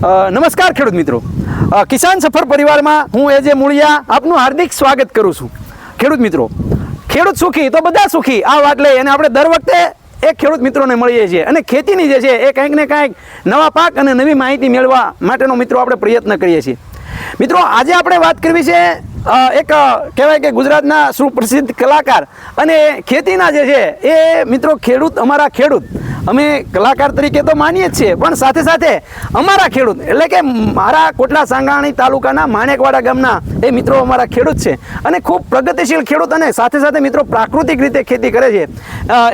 નમસ્કાર ખેડૂત મિત્રો. કિસાન સફર પરિવારમાં હું એજે મૂળિયા આપનું હાર્દિક સ્વાગત કરું છું. ખેડૂત મિત્રો, ખેડૂત સુખી તો બધા સુખી, આ વાત લઈ અને આપણે દર વખતે એક ખેડૂત મિત્રોને મળીએ છીએ અને ખેતીની જે છે એ કંઈક ને કંઈક નવા પાક અને નવી માહિતી મેળવવા માટેનો મિત્રો આપણે પ્રયત્ન કરીએ છીએ. મિત્રો, આજે આપણે વાત કરવી છે એક કહેવાય કે ગુજરાતના સુપ્રસિદ્ધ કલાકાર અને ખેતીના જે છે એ મિત્રો ખેડૂત, અમારા ખેડૂત અમે કલાકાર તરીકે તો માનીએ જ છીએ, પણ સાથે સાથે અમારા ખેડૂત, એટલે કે મારા કોટલા સાંગાણી તાલુકાના માણેકવાડા ગામના એ મિત્રો અમારા ખેડૂત છે. અને ખૂબ પ્રગતિશીલ ખેડૂત અને સાથે સાથે મિત્રો પ્રાકૃતિક રીતે ખેતી કરે છે.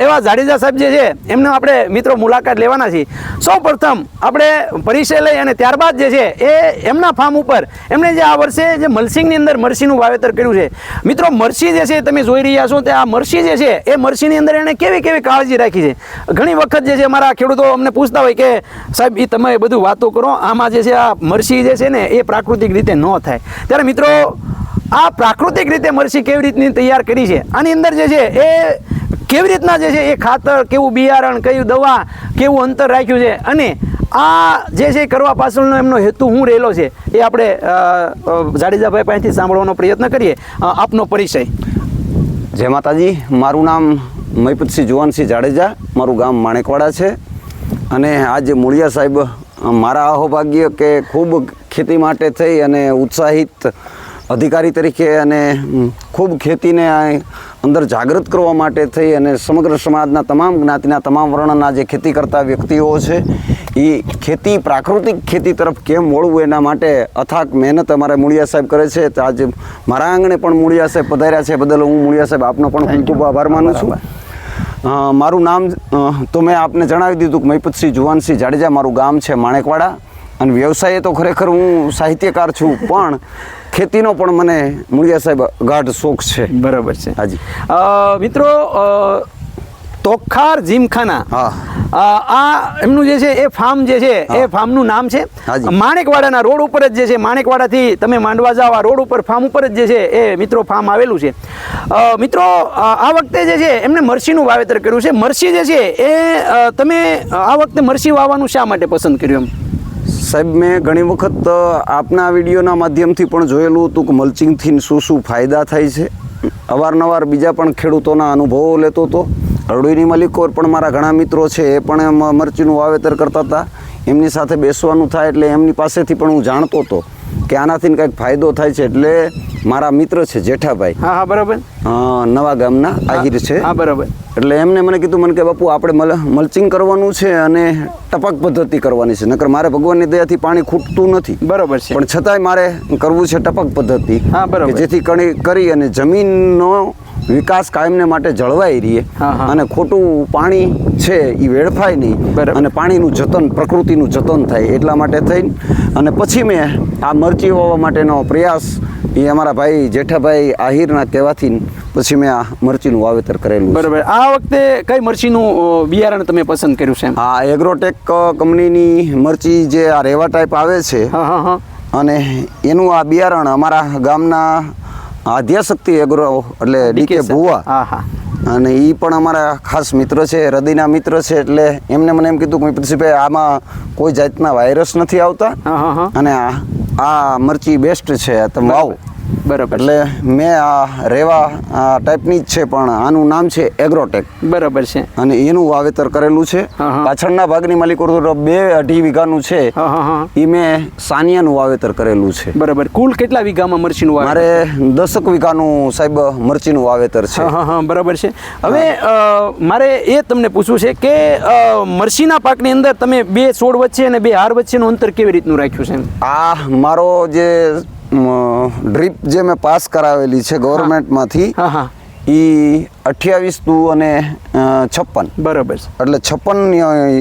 એવા જાડેજા સાહેબ જે છે, એમને આપણે મિત્રો મુલાકાત લેવાના છીએ. સૌ પ્રથમ આપણે પરિચય લઈ અને ત્યારબાદ જે છે, એ એમના ફાર્મ ઉપર એમણે જે આ વર્ષે જે મલસિંગની અંદર મરસીનું વાવેતર કર્યું છે. મિત્રો, મરસી જે છે, તમે જોઈ રહ્યા છો, તે આ મરસી જે છે, એ મરસીની અંદર એણે કેવી કેવી કાળજી રાખી છે? ઘણી વખત જે છે અમારા ખેડૂતો અમને પૂછતા હોય કે, સાહેબ એ તમે બધું વાતો કરો. આમાં જે છે, આ મરસી જે છે ને, એ પ્રાકૃતિક રીતે ન થાય. ત્યારે મિત્રો, આ પ્રાકૃતિક રીતે મરસી કેવી રીતની તૈયાર કરી છે? આની અંદર જે છે, એ કેવી રીતના જે છે, એ ખાતર, કેવું બિયારણ, કયું દવા, કેવું અંતર રાખ્યું છે અને આ જે છે કરવા પાછળનો એમનો હેતુ શું રહેલો છે, એ આપણે જાડેજાભાઈ પાસેથી સાંભળવાનો પ્રયત્ન કરીએ. આપનો પરિચય. જય માતાજી, મારું નામ મહિપતસિંહ જુવાનસિંહ જાડેજા, મારું ગામ માણેકવાડા છે. અને આજે મૂળિયા સાહેબ મારા અહોભાગ્ય કે ખૂબ ખેતી માટે થઈ અને ઉત્સાહિત અધિકારી તરીકે અને ખૂબ ખેતીને અંદર જાગૃત કરવા માટે થઈ અને સમગ્ર સમાજના તમામ જ્ઞાતિના તમામ વર્ણના જે ખેતી કરતા વ્યક્તિઓ છે, એ ખેતી, પ્રાકૃતિક ખેતી તરફ કેમ વળવું એના માટે અથાક મહેનત અમારા મૂળિયા સાહેબ કરે છે. આજે મારા આંગણે પણ મૂળિયા સાહેબ પધાર્યા છે. બદલ હું મૂળિયા સાહેબ આપનો પણ ખૂબ આભાર માનું છું. મારું નામ તો મેં આપને જણાવી દીધું કે મહિપતસિંહ જુવાનસિંહ જાડેજા મારું ગામ છે માણેકવાડા. અને વ્યવસાયે તો ખરેખર હું સાહિત્યકાર છું પણ ખેતીનો પણ મને મૂળિયા સાહેબ ગાઢ શોખ છે. બરાબર છે. હાજી. મિત્રો તોખાર જીમખાના. આ એમનું જે છે એ ફાર્મ જે છે એ. ફાર્મનું નામ છે. માણેકવાડાના રોડ ઉપર જ જે છે માણેકવાડાથી તમે માંડવા જાવ આ રોડ ઉપર ફાર્મ ઉપર જ જે છે એ મિત્રો ફાર્મ આવેલું છે. મિત્રો આ વખતે જે છે એમને મરસીનું વાવેતર કર્યું છે. મરસી જે છે એ તમે આ વખતે મરસી વાવવાનું શા માટે પસંદ કર્યું એમ? સાહેબ મેં ઘણી વખત આપના વિડીયોના માધ્યમથી પણ જોયેલું હતું કે મલ્ચિંગથી શું શું ફાયદા થાય છે. અવારનવાર બીજા પણ ખેડૂતોના અનુભવો લેતો હતો. અરડુઈની મલિકોર પણ મારા ઘણા મિત્રો છે એ પણ મરચીનું વાવેતર કરતા હતા. એમની સાથે બેસવાનું થાય એટલે એમની પાસેથી પણ હું જાણતો હતો કે આનાથી કંઈક ફાયદો થાય છે એટલે મારા મિત્ર છે જેઠાભાઈ. હા હા બરાબર. નવા ગામના આહિર છે. હા બરાબર. એટલે એમને મને કીધું મને કે બાપુ આપણે મલ મલ્ચિંગ કરવાનું છે અને ટપક પદ્ધતિ કરવાની છે. નકર મારે ભગવાનની દયાથી પાણી ખૂટતું નથી. બરાબર છે. પણ છતાંય મારે કરવું છે ટપક પદ્ધતિ. હા, બરાબર. જેથી કરી અને જમીનનો વિકાસ કાયમને માટે જળવાઈ રહીએ. અને ખોટું પાણી છે એ વેડફાય નહીં. અને પાણીનું જતન પ્રકૃતિનું જતન થાય એટલા માટે થઈને. અને પછી મેં આ મરચી વાવવા માટેનો પ્રયાસ એ અમારા ભાઈ જેઠાભાઈ આહિરના કહેવાથી પછી મેં આ મરચીનું વાવેતર કરેલું બરાબર. આ વખતે કઈ મરચીનું બિયારણ તમે પસંદ કર્યું છે આ એગ્રોટેક કંપનીની મરચી જે આ રેવા ટાઈપ આવે છે હા હા હા. અને એનું આ બિયારણ અમારા ગામના આદ્યાશક્તિ એગ્રો એટલે ડીકે ભુવા. હા હા. અને એ પણ અમારા ખાસ મિત્ર છે હૃદયના મિત્ર છે એટલે એમને મને એમ કીધું કે પ્રિન્સિપાલ આમાં કોઈ જાતના વાયરસ નથી આવતા અને આ આ મરચી બેસ્ટ છે તમે વાવો બરાબર. એટલે મેં આ રેવા ટાઈપની જ છે પણ આનું નામ છે એગ્રોટેક બરાબર છે. અને એનું વાવેતર કરેલું છે. પાછળના ભાગની માલિકો તો બે અઢી વીઘાનું છે. એ મેં સાનિયાનું વાવેતર કરેલું છે. બરાબર. કુલ કેટલા વીઘામાં મરચીનું મારે દસક વીઘાનું સાહેબ મરચીનું વાવેતર છે. બરાબર છે. હવે મારે એ તમને પૂછવું છે કે મરચીના પાકની અંદર તમે બે છોડ વચ્ચે અને બે હાર વચ્ચેનું અંતર કેવી રીતનું રાખ્યું છે આ મારો જે ડ્રીપ જે મેં પાસ કરાવેલી છે ગવર્મેન્ટમાંથી એ અઠ્યાવીસ દુ અને છપ્પન બરાબર એટલે છપ્પનની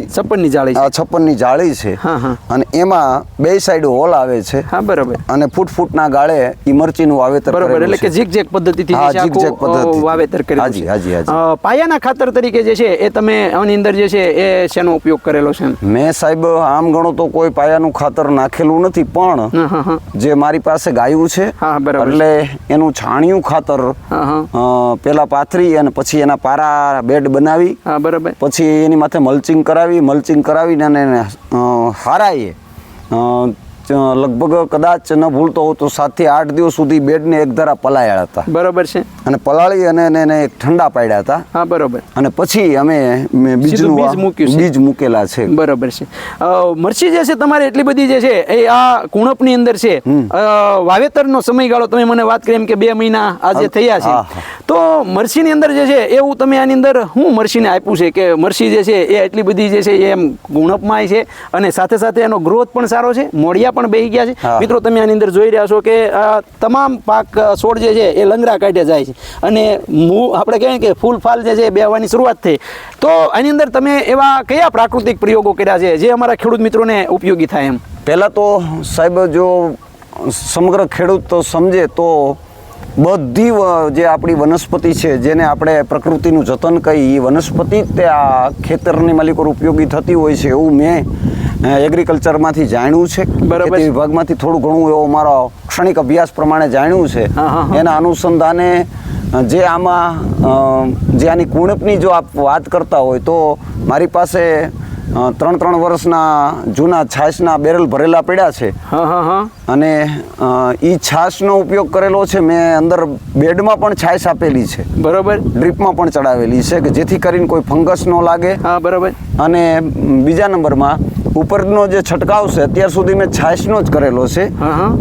છપ્પનની જાળી છપ્પનની જાળી છે હા, હા. અને એમાં બે સાઈડ હોલ આવે છે હા બરાબર અને ફૂટ ફૂટના ગાળે ઈ મરચીનું વાવેતર બરાબર એટલે કે જીક ઝીક ઝેક પદ્ધતિથી હા, પદ્ધતિ આખું, અ, પદ્ધતિથી. વાવેતર કરેલું હાજી, હાજી, હાજી. પાયાના ખાતર તરીકે જે છે એ તમે આની અંદર જે છે એ શેનો ઉપયોગ કરેલો છે? મેં સાહેબ આમ ગણો તો કોઈ પાયાનું ખાતર નાખેલું નથી પણ જે મારી પાસે ગાયું છે. એટલે એનું છાણિયું ખાતર પેલા પાથરી અને પછી એના પારા બેડ બનાવી. હા બરાબર. પછી એની માથે મલ્ચિંગ કરાવી મલ્ચિંગ કરાવીને અને હારાઈએ. લગભગ કદાચ ન ભૂલતો હોઉં તો સાતથી આઠ દિવસ સુધી બેડને એક ધારા પલાળ્યા હતા. બરોબર છે. અને પલાળી અને એને- એક ઠંડા પાડ્યા હતા. હા બરોબર. અને પછી અમે બીજનું બીજ મૂક્યું બીજ મૂકેલા છે. બરોબર છે. મરચી જે છે તમારે એટલી બધી જે છે એ આ કુણપની અંદર છે. વાવેતરનો સમયગાળો તમે મને વાત કરી એમ કે બે મહિના આજે થયા છે. તો મરચીની અંદર જે છે એવું તમે આની અંદર હું મરચીને આપ્યું છે કે મરચી જે છે એ એટલી બધી જે છે એ એમ ગુણપમાં છે અને સાથે સાથે એનો ગ્રોથ પણ સારો છે મોડિયા પણ બેહી ગયા છે. મિત્રો તમે આની અંદર જોઈ રહ્યા છો કે આ તમામ પાક છોડ જે છે એ લંગરા કાઢે જાય છે. અને મૂ આપણે કહીએ કે ફૂલ ફાલ જે છે બેહવાની શરૂઆત થઈ. તો આની અંદર તમે એવા કયા પ્રાકૃતિક પ્રયોગો કર્યા છે જે અમારા ખેડૂત મિત્રોને ઉપયોગી થાય એમ? પહેલાં તો સાહેબ જો સમગ્ર ખેડૂત તો સમજે તો બધી જે આપણી વનસ્પતિ છે જેને આપણે પ્રકૃતિનું જતન કહી એ વનસ્પતિ તે આ ખેતરની માલિકો ઉપયોગી થતી હોય છે એવું મેં એગ્રીકલ્ચરમાંથી જાણ્યું છે બરાબર. વિભાગમાંથી થોડું ઘણું એવો મારો ક્ષણિક અભ્યાસ પ્રમાણે જાણ્યું છે. એના અનુસંધાને જે આમાં જે આની કુણપની જો આપ વાત કરતા હોય તો મારી પાસે ત્રણ ત્રણ વર્ષના જૂના છાશના બેરલ ભરેલા પડ્યા છે. અને એ છાશનો ઉપયોગ કરેલો છે. મેં અંદર બેડમાં પણ છાશ આપેલી છે. બરોબર. ડ્રીપમાં પણ ચડાવેલી છે કે જેથી કરીને કોઈ ફંગસ ન લાગે. હા બરોબર. અને બીજા નંબરમાં ઉપરનો જે છંટકાવ છે અત્યાર સુધી મેં છાશનો જ કરેલો છે.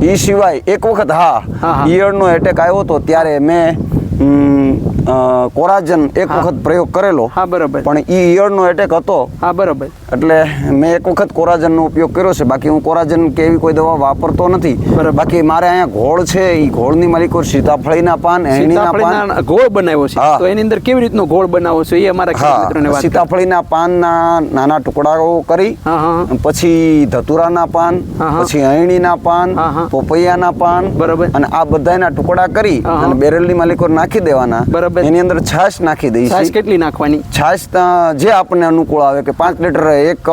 એ સિવાય એક વખત હા. ઈયળનો એટેક આવ્યો હતો ત્યારે મેં કોરાજન એક વખત પ્રયોગ કરેલો. હા બરાબર. પણ ઈ ઈયળનો એટેક હતો. હા બરાબર. એટલે મેં એક વખત કોરાજનનો ઉપયોગ કર્યો છે. બાકી હું કોરાજન કે એવી કોઈ દવા વાપરતો નથી. બાકી મારે અહીંયા ઘોળ છે. એ ઘોળની માલિકો સીતાફળીના પાન એણીના પાન. ઘોળ બનાવ્યો છે. તો એની અંદર કેવી રીતનો ગોળ બનાવો છો? એ અમારા મિત્રોને વાત સીતાફળીના પાનના નાના ટુકડાઓ કરી. પછી ધતુરાના પાન. પછી અહીણીના પાન. પોપૈયાના પાન બરાબર. અને આ બધાના ટુકડા કરી. અને બેરલની માલિકો નાખી દેવાના. બરાબર. એની અંદર છાશ નાખી છાશ દઈશું કેટલી નાખવાની? છાશ જે આપણને અનુકૂળ આવે કે પાંચ લીટર એક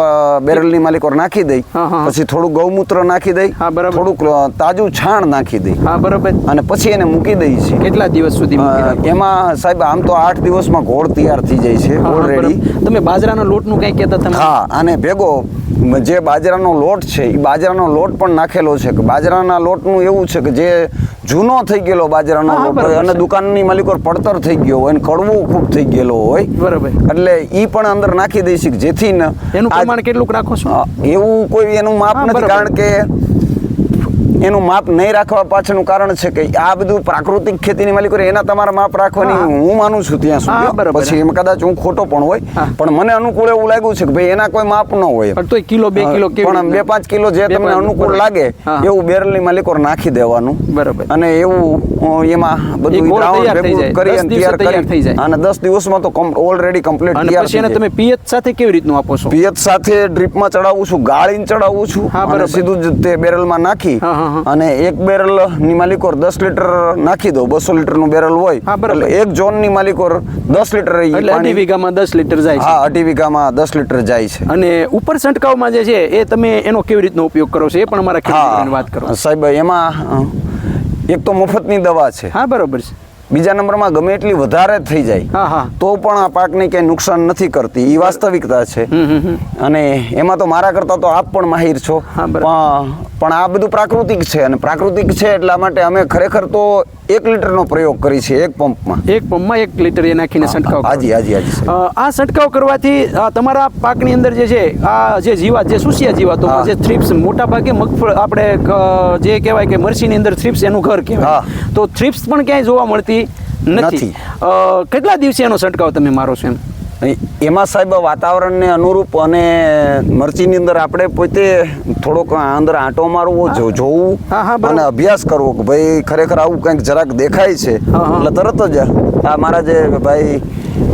બેરલની માલિકોર નાખી દઈ. પછી થોડું ગૌમૂત્ર નાખી દઈ હા, બરાબર. થોડુંક તાજું છાણ નાખી દઈ. હા બરાબર. અને પછી એને મૂકી દઈ છે. કેટલા દિવસ સુધી એમાં સાહેબ આમ તો આઠ દિવસમાં ઘોળ તૈયાર થઈ જાય છે ઓલરેડી તમે બાજરાના લોટનું કઈ કહેતા તમે? હા અને ભેગો જે બાજરાનો લોટ છે એ બાજરાનો લોટ પણ નાખેલો છે કે બાજરાના લોટનું એવું છે કે જે જૂનો થઈ ગયેલો બાજરાનો લોટ હોય અને દુકાનની માલિકો પડતર થઈ ગયો હોય અને કડવો ખૂબ થઈ ગયેલો હોય બરાબર. એટલે એ પણ અંદર નાખી દઈશ કે જેથી એનું પ્રમાણ કેટલું રાખો છો? એવું કોઈ એનું માપ નથી કારણ કે એનું માપ નહીં રાખવા પાછળનું કારણ છે કે આ બધું પ્રાકૃતિક ખેતીની માલિકો એના તમારા માપ રાખવાની હું. માનું છું ત્યાં સુધી પછી એમ કદાચ હું ખોટો પણ હોય પણ મને અનુકૂળ એવું લાગ્યું છે કે ભાઈ એના કોઈ માપ ન હોય. તો કિલો બે કિલો પણ બે પાંચ કિલો જે તમને અનુકૂળ લાગે. એવું બેરલની માલિકો નાખી દેવાનું. બરાબર. અને એવું એમાં બધું દ્રાવણ. કરી અને તૈયાર કરી. જાય. અને દસ દિવસમાં તો ઓલરેડી કમ્પ્લીટ તૈયાર જાય. તમે પિયત સાથે કેવી રીતનું આપો છો? પિયત સાથે ડ્રીપમાં ચડાવું છું ગાળીને ચડાવું છું અને સીધું જ તે બેરલમાં નાખી. અને એક બેરલની માલિકોર દસ લીટર નાખી દો બસો લીટરનું બેરલ હોય. એટલે એક ઝોનની માલિકોર દસ લીટર એટલે અઢી વીઘામાં દસ લીટર જાય છે. હા અઢી વીઘામાં દસ લીટર જાય છે. અને ઉપર છંટકાવમાં જે છે એ તમે એનો કેવી રીતનો ઉપયોગ કરો છો? એ પણ અમારા ખેતી વાત કરો. સાહેબ એમાં એક તો મફતની દવા છે. હા બરોબર છે. બીજા નંબરમાં ગમે એટલી વધારે થઈ જાય હા હા. તો પણ આ પાકને ક્યાંય નુકસાન નથી કરતી. એ વાસ્તવિકતા છે. અને એમાં તો મારા કરતા તો આપ પણ માહિર છો. પણ આ બધું પ્રાકૃતિક છે. અને પ્રાકૃતિક છે એટલા માટે અમે ખરેખર તો એક લીટરનો પ્રયોગ કરી છે એક પંપમાં. એક પંપમાં એક લીટર એ નાખીને છંટકાવ હાજી હાજી હાજી આ છંટકાવ કરવાથી તમારા પાકની અંદર જે છે આ જે જીવાત જે સુસિયા જીવાતો. જે થ્રિપ્સ મોટા ભાગે મગફળ આપણે જે કહેવાય કે મરચીની અંદર થ્રિપ્સ એનું ઘર કહેવાય. તો થ્રિપ્સ પણ ક્યાંય જોવા મળતી નથી. નથી. કેટલા દિવસે એનો છંટકાવ તમે મારો છો એમ? એમાં સાહેબ વાતાવરણને અનુરૂપ અને મરચીની અંદર આપણે પોતે થોડોક અંદર આંટો મારવો જો- જોવું અને અભ્યાસ કરવો કે ભાઈ ખરેખર આવું કંઈક જરાક દેખાય છે. એટલે તરત જ આ મારા જે ભાઈ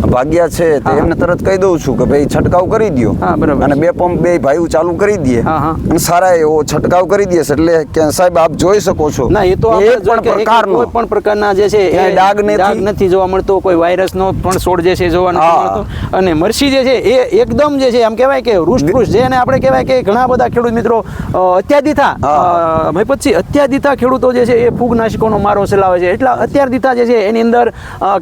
ભાગ્યા છે તો એમને તરત કહી દઉં છું કે ભાઈ છંટકાવ કરી દ્યો. હા, બરાબર. અને બે પંપ બે ભાઈઓ ચાલુ કરી દે હા, હા. અને સારા એવો છંટકાવ કરી દે એટલે કે સાહેબ આપ જોઈ શકો છો. ના એ તો એક પણ પ્રકારનો. કોઈ પણ પ્રકારના જે છે એ ડાગ ડાઘ નથી. જોવા મળતો કોઈ વાયરસનો પણ છોડ જે છે જોવા નથી મળતો. અને મરસી જે છે એ એકદમ જે છે એમ કહેવાય કે રૂષ્ટ જેને આપણે કહેવાય કે ઘણા બધા ખેડૂત મિત્રો અ, અત્યાદિથા હા. અ, મહિપતસિંહ અત્યાદિથા ખેડૂતો જે છે એ ફૂગનાશકોનો મારો ચલાવે છે. એટલા અત્યારદિથા જે છે એની અંદર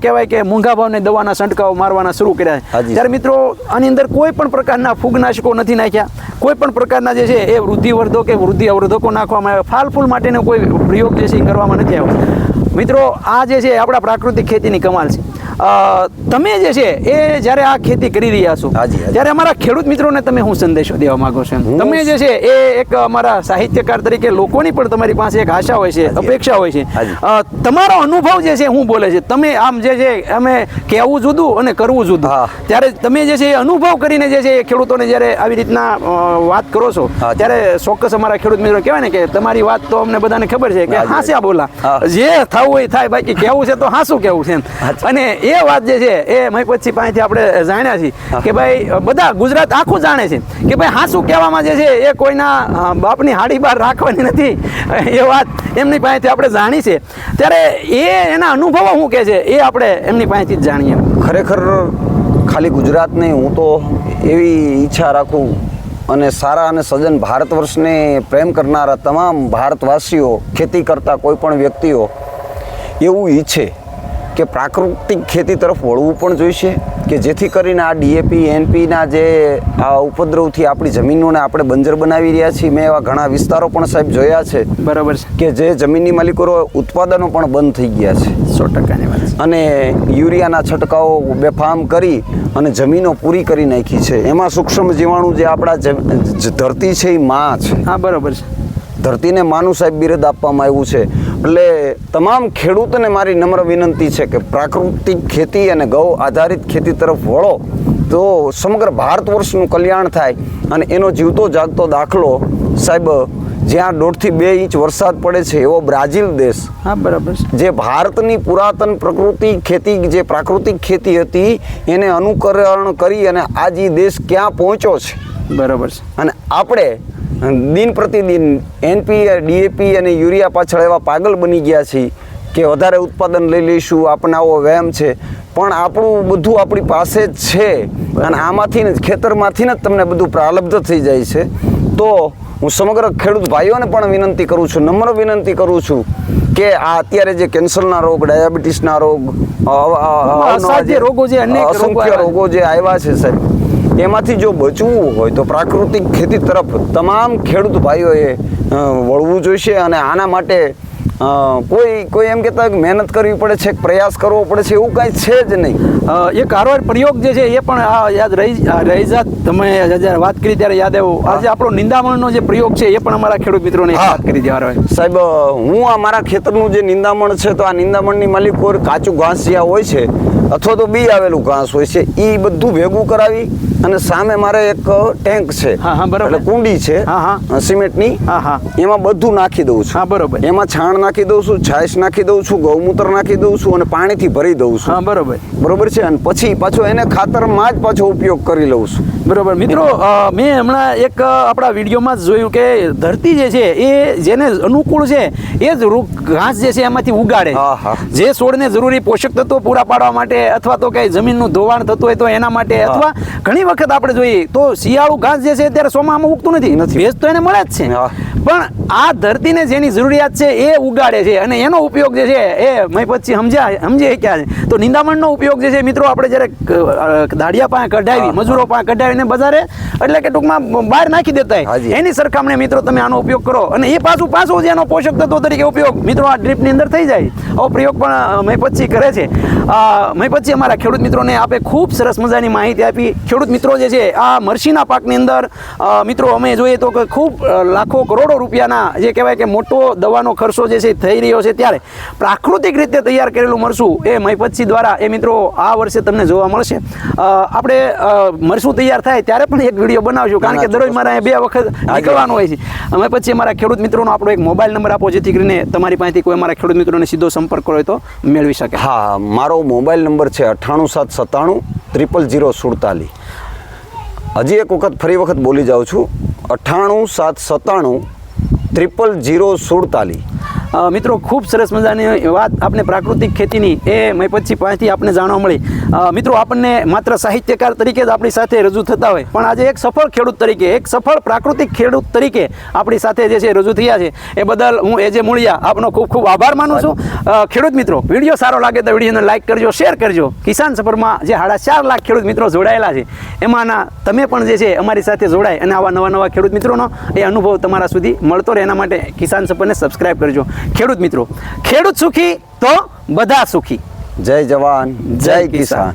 કહેવાય કે મોંઘા ભાવને દવાના છંટકાવ છંટકાવ મારવાના શરૂ કર્યા છે. ત્યારે મિત્રો આની અંદર કોઈ પણ પ્રકારના ફૂગનાશકો નથી નાખ્યા. કોઈ પણ પ્રકારના જે છે એ વૃદ્ધિવર્ધકો કે વૃદ્ધિ અવરોધકો નાખવામાં આવ્યા. ફાલ ફૂલ માટેનો કોઈ પ્રયોગ જે છે એ કરવામાં નથી આવ્યો. મિત્રો આ જે છે આપણા પ્રાકૃતિક ખેતીની કમાલ છે. તમે જે છે એ જ્યારે આ ખેતી કરી રહ્યા છો. ત્યારે અમારા ખેડૂત મિત્રોને તમે હું સંદેશો દેવા માંગો છો તમે જે છે એ એક અમારા સાહિત્યકાર તરીકે લોકોની પણ તમારી પાસે એક આશા હોય છે અપેક્ષા હોય છે. તમારો અનુભવ જે છે હું બોલે છે તમે આમ જે છે અમે કહેવું જુદું અને કરવું જુદું. ત્યારે તમે જે છે એ અનુભવ કરીને જે છે એ ખેડૂતોને જ્યારે આવી રીતના વાત કરો છો ત્યારે ચોક્કસ અમારા ખેડૂત મિત્રો કહેવાય ને કે તમારી વાત તો અમને બધાને ખબર છે કે હાસ્યા બોલા. જે થવું હોય એ થાય બાકી કહેવું છે તો હાસું કહેવું છે અને એ વાત જે છે એ મહીપતસિંહ પાસેથી આપણે જાણ્યા છીએ કે ભાઈ બધા ગુજરાત આખું જાણે છે કે ભાઈ હાસું કહેવામાં જે છે એ કોઈના બાપની હાડી બહાર રાખવાની નથી. એ વાત એમની પાસેથી આપણે જાણી છે. ત્યારે એ એના અનુભવો શું કહે છે એ આપણે એમની પાસેથી જ જાણીએ. ખરેખર ખાલી ગુજરાત નહીં હું તો એવી ઈચ્છા રાખું અને સારા અને સજ્જન ભારત વર્ષને પ્રેમ કરનારા તમામ ભારતવાસીઓ ખેતી કરતા કોઈ પણ વ્યક્તિઓ એવું ઈચ્છે. કે પ્રાકૃતિક ખેતી તરફ વળવું પણ જોઈશે કે જેથી કરીને આ ડીએપી એનપીના જે આ ઉપદ્રવથી આપણી જમીનોને આપણે બંજર બનાવી રહ્યા છીએ. મેં એવા ઘણા વિસ્તારો પણ સાહેબ જોયા છે બરાબર છે. કે જે જમીનની માલિકો ઉત્પાદનો પણ બંધ થઈ ગયા છે. સો ટકાની વાત અને યુરિયાના છંટકાવો બેફામ કરી અને જમીનો પૂરી કરી નાખી છે. એમાં સૂક્ષ્મ જીવાણુ જે આપણા ધરતી છે એ માં છે. હા બરાબર છે. ધરતીને માનું સાહેબ બિરદ આપવામાં આવ્યું છે. એટલે તમામ ખેડૂતોને મારી નમ્ર વિનંતી છે કે પ્રાકૃતિક ખેતી અને ગૌ આધારિત ખેતી તરફ વળો તો સમગ્ર ભારત વર્ષનું કલ્યાણ થાય અને એનો જીવતો જાગતો દાખલો સાહેબ જ્યાં દોઢથી બે ઇંચ વરસાદ પડે છે એવો બ્રાઝિલ દેશ. હા બરાબર. જે ભારતની પુરાતન પ્રકૃતિ ખેતી જે પ્રાકૃતિક ખેતી હતી એને અનુકરણ કરી અને આજ દેશ ક્યાં પહોંચ્યો છે? બરાબર છે. અને આપણે દિન પ્રતિદિન એનપી ડીએપી અને યુરિયા પાછળ એવા પાગલ બની ગયા છીએ કે વધારે ઉત્પાદન લઈ લઈશું આપણને આવો વ્યાયામ છે. પણ આપણું બધું આપણી પાસે જ છે અને આમાંથી જ ખેતરમાંથી જ તમને બધું પ્રારબ્ધ થઈ જાય છે. તો હું સમગ્ર ખેડૂત ભાઈઓને પણ વિનંતી કરું છું નમ્ર વિનંતી કરું છું કે આ અત્યારે જે કેન્સરના રોગ ડાયાબિટીસના રોગ રોગો જે અસંખ્ય રોગો જે આવ્યા છે સાહેબ. એમાંથી જો બચવું હોય તો પ્રાકૃતિક ખેતી તરફ તમામ ખેડૂત ભાઈઓએ વળવું જોઈશે અને આના માટે કોઈ કોઈ એમ કહેતા હોય કે મહેનત કરવી પડે છે પ્રયાસ કરવો પડે છે એવું કાંઈ છે જ નહીં એ એક હારવાર પ્રયોગ જે છે એ પણ આ યાદ રહી રહી જાત તમે જ્યારે વાત કરી ત્યારે યાદ આવ્યું આજે આપણો નિંદામણનો જે પ્રયોગ છે એ પણ અમારા ખેડૂત મિત્રોને વાત કરી દેવા સાહેબ હું આ મારા ખેતરનું જે નિંદામણ છે તો આ નિંદામણની માલિક કોઈ કાચું ઘાસ જ્યાં હોય છે અથવા તો બી આવેલું ઘાસ હોય છે એ બધું ભેગું કરાવી અને સામે મારે એક ટેન્ક છે હા, હા, બરાબર. એટલે કુંડી છે હા, હા. સિમેન્ટની. એમાં બધું નાખી દઉં છું હા, બરોબર. એમાં છાણ નાખી દઉં છું છાશ નાખી દઉં છું ગૌમૂત્ર નાખી દઉં છું અને પાણીથી ભરી દઉં છું. હા બરોબર. બરોબર છે? અને પછી પાછો એને ખાતરમાં જ પાછો ઉપયોગ કરી લઉં છું. બરોબર. મિત્રો મેં હમણાં એક આપણા વિડીયોમાં જોયું કે ધરતી જે છે એ જેને અનુકૂળ છે એ જ ઘાસ જે છે એમાંથી ઉગાડે. જે છોડને જરૂરી પોષક તત્વો પૂરા પાડવા માટે અથવા તો કઈ જમીનનું ધોવાણ થતું હોય તો એના માટે અથવા ઘણી વખત આપણે જોઈએ તો શિયાળુ ઘાસ જે છે અત્યારે સોમામાં ઉગતું નથી. નથી. ભેજ તો એને મળે જ છે. પણ આ ધરતીને જેની જરૂરિયાત છે એ ઉગાડે છે અને એનો ઉપયોગ જે છે એ મેં પછી સમજ્યા સમજી ક્યાં છે. તો નિંદામણનો ઉપયોગ જે છે મિત્રો આપણે જ્યારે દાડિયા પાસે કઢાવી મજૂરો પાસે કઢાવીને બજારે એટલે કે ટૂંકમાં બહાર નાખી દેતા હોય. એની સરખામણી મિત્રો તમે આનો ઉપયોગ કરો. અને એ પાછું પાછું જે એનો પોષક તત્વો તરીકે ઉપયોગ મિત્રો આ ડ્રીપની અંદર થઈ જાય. આવો પ્રયોગ પણ મેં પછી કરે છે. મેં પછી અમારા ખેડૂત મિત્રોને આપે ખૂબ સરસ મજાની માહિતી આપી. ખેડૂત મિત્રો જે છે આ મરસીના પાકની અંદર મિત્રો અમે જોઈએ તો કે ખૂબ લાખો કરોડો રૂપિયાના જે કહેવાય કે મોટો દવાનો ખર્ચો જે છે થઈ રહ્યો છે ત્યારે પ્રાકૃતિક રીતે તૈયાર કરેલું મરસું એ મહીપતસિંહ દ્વારા એ મિત્રો આ વર્ષે તમને જોવા મળશે. આપણે મરસું તૈયાર થાય ત્યારે પણ એક વીડિયો બનાવશું કારણ કે દરરોજ મારે બે વખત નીકળવાનું હોય છે. અમે પછી અમારા ખેડૂત મિત્રોનો આપણો એક મોબાઈલ નંબર આપો જેથી કરીને તમારી પાસેથી કોઈ અમારા ખેડૂત મિત્રોને સીધો સંપર્ક કરો તો મેળવી શકે. હા મારો મોબાઈલ નંબર છે અઠ્ઠાણું સાત સત્તાણું ત્રિપલ જીરો સુડતાલીસ. હજી એક વખત ફરી વખત બોલી જાઉં છું. અઠ્ઠાણું સાત સત્તાણું ત્રિપલ જીરો સુડતાલીસ. મિત્રો, ખૂબ સરસ મજાની વાત આપણે પ્રાકૃતિક ખેતીની એ મયપતજી પાસેથી આપણને જાણવા મળી. મિત્રો, આપણને માત્ર સાહિત્યકાર તરીકે જ આપણી સાથે રજૂ થતા હોય, પણ આજે એક સફળ ખેડૂત તરીકે, એક સફળ પ્રાકૃતિક ખેડૂત તરીકે આપણી સાથે જે છે રજૂ થયા છે. એ બદલ હું એ જે મૂળિયા, આપનો ખૂબ ખૂબ આભાર માનું છું. ખેડૂત મિત્રો, વીડિયો સારો લાગે તો વિડીયોને લાઈક કરજો, શેર કરજો. કિસાન સફરમાં જે સાડા ચાર લાખ ખેડૂત મિત્રો જોડાયેલા છે, એમાંના તમે પણ જે છે અમારી સાથે જોડાય અને આવા નવા નવા ખેડૂત મિત્રોનો એ અનુભવ તમારા સુધી મળતો રહે. એના માટે કિસાન સફરને સબસ્ક્રાઇબ કરજો. ખેડૂત મિત્રો ખેડૂત સુખી તો બધા સુખી. જય જવાન જય કિસાન.